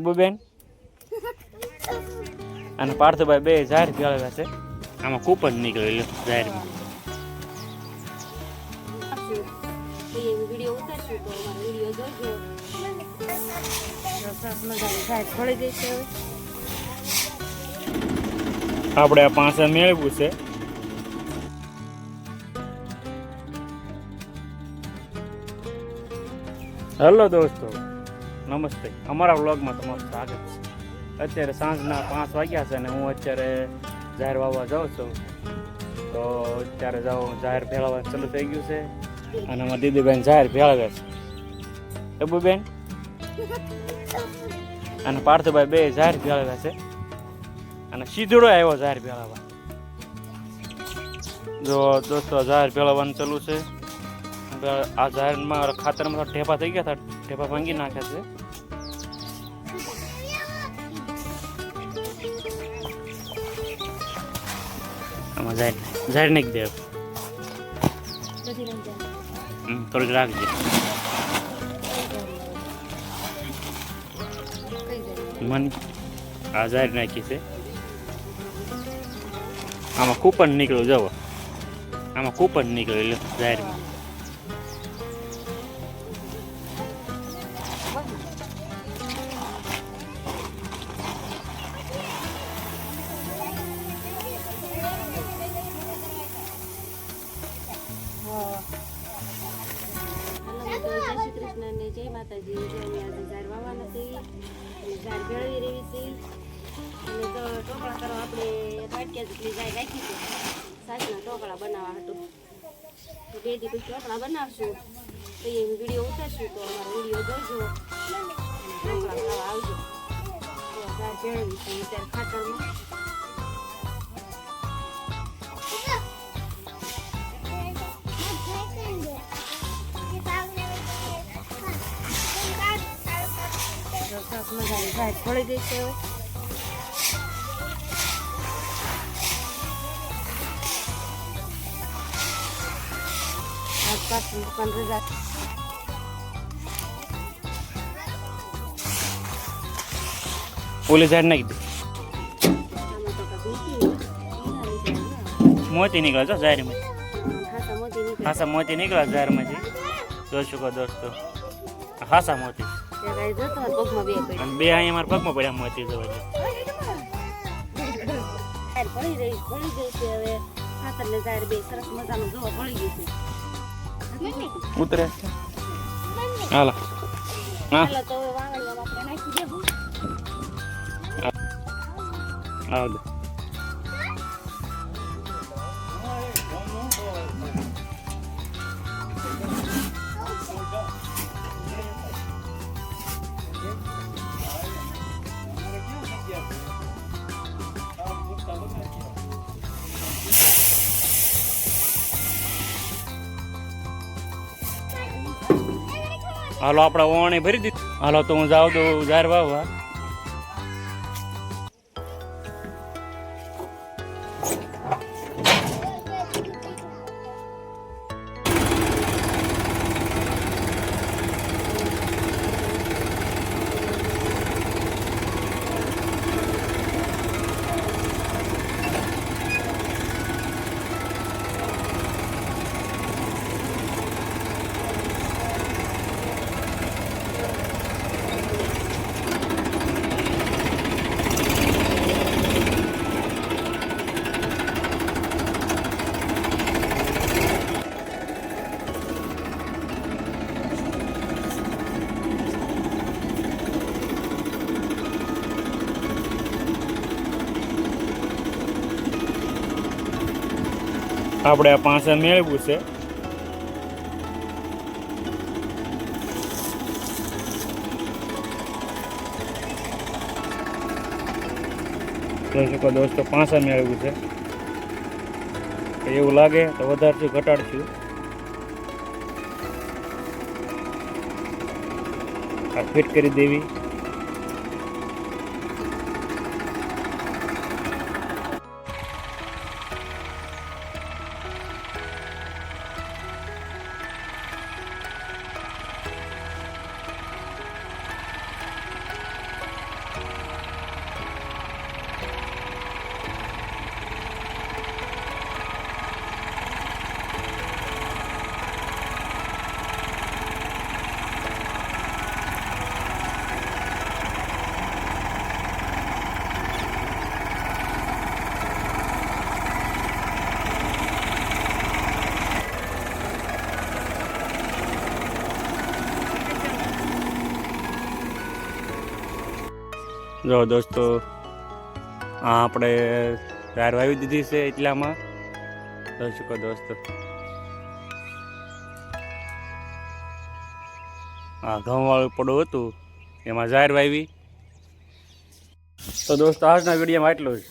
બેન? અને પાર્થભાઈ બે જાહેર ફેળવ્યા છે. આમાં કૂપન નીકળેલું જાહેરમાં. આપણે આ પાસે મેળવ્યું છે. હેલો દોસ્તો. નમસ્તે. અમારા વ્લોગમાં તમારું સ્વાગત છે. અત્યારે સાંજના પાંચ વાગ્યા છે અને હું અત્યારે જાહેર વાવવા જાઉં છું. તો અત્યારે જાઉં જાહેર ફેલાવવાનું ચાલુ થઈ ગયું છે અને અમારા દીદીબેન જાહેર ફેલાવે છે. બેન અને પાર્થભાઈ બે જાહેર ફેલાવ્યા છે. અને સીધડો આવ્યો જાહેર ફેલાવા જો દોસ્તો, જાહેર ફેલાવવાનું ચાલુ છે. આ ઝાડમાં ખાતરમાં ઢેપા થઈ ગયા હતા. ઢેપા ભાંગી નાખ્યા છે. આમાં જાહેર નાખી દે થોડીક રાખજે. મન આ ઝાડ નાખી છે. આમાં કૂપન નીકળ્યું જવો આમાં કૂપન નીકળ્યું જાહેરમાં. જય માતાજી આજે ઝાડ વાવવાના નથી ઝાડ ભેળવી રહી છે. અને તો ટોકળા કરો આપણે વાટક્યા જેટલી ઝાડ રાખી છે. સાસના ટોકળા બનાવવા હતું. તો બે દી પછી ટોકળા બનાવશું. તો એ વીડિયો ઉતારશું, તો અમારો વીડિયો જોજો. ટોકળા ખાવા આવજો. ઝાડ ભેળવી છે અત્યારે ખાતરમાં સરસ મજાની ઝાડ ફળી ગઈ છે. પણ રજા ઓલી જાહેર નાખી દે. મોતી નીકળે છો નીકળે. હાસા મોતી જોઈ શકો દોસ્તો. હાસા મોતી. બે પડી અને બે અહીંયા મારા પગમાં પડ્યા મોતી જવા ફળી રહી ફળી ગઈ છે હવે. ખાતરને ઝાડ બે સરસ મજાનું જોવા ફળી ગયું છે. ઉતરે. હાલો. હા. ચાલો તો હવે વાવણીમાં આપણે નાખી દેવું. આવ હાલો આપણા ઓવાણી ભરી દીધું. હાલો તો હું જાઉં તો જાહેર વાવવા. આપણે આ પાસા મેળવ્યું છે. જોઈ શકો દોસ્તો પાસા મેળવ્યું છે. એવું લાગે તો વધારશું ઘટાડશું. આ ફિટ કરી દેવી. જો દોસ્તો, આ આપણે ઝાર વાવી દીધી છે એટલામાં. જોઈ શકો દોસ્તો? આ ઘઉંવાળું પડું હતું, એમાં ઝાર વાવી. તો દોસ્તો, આજના વિડીયોમાં આટલું જ.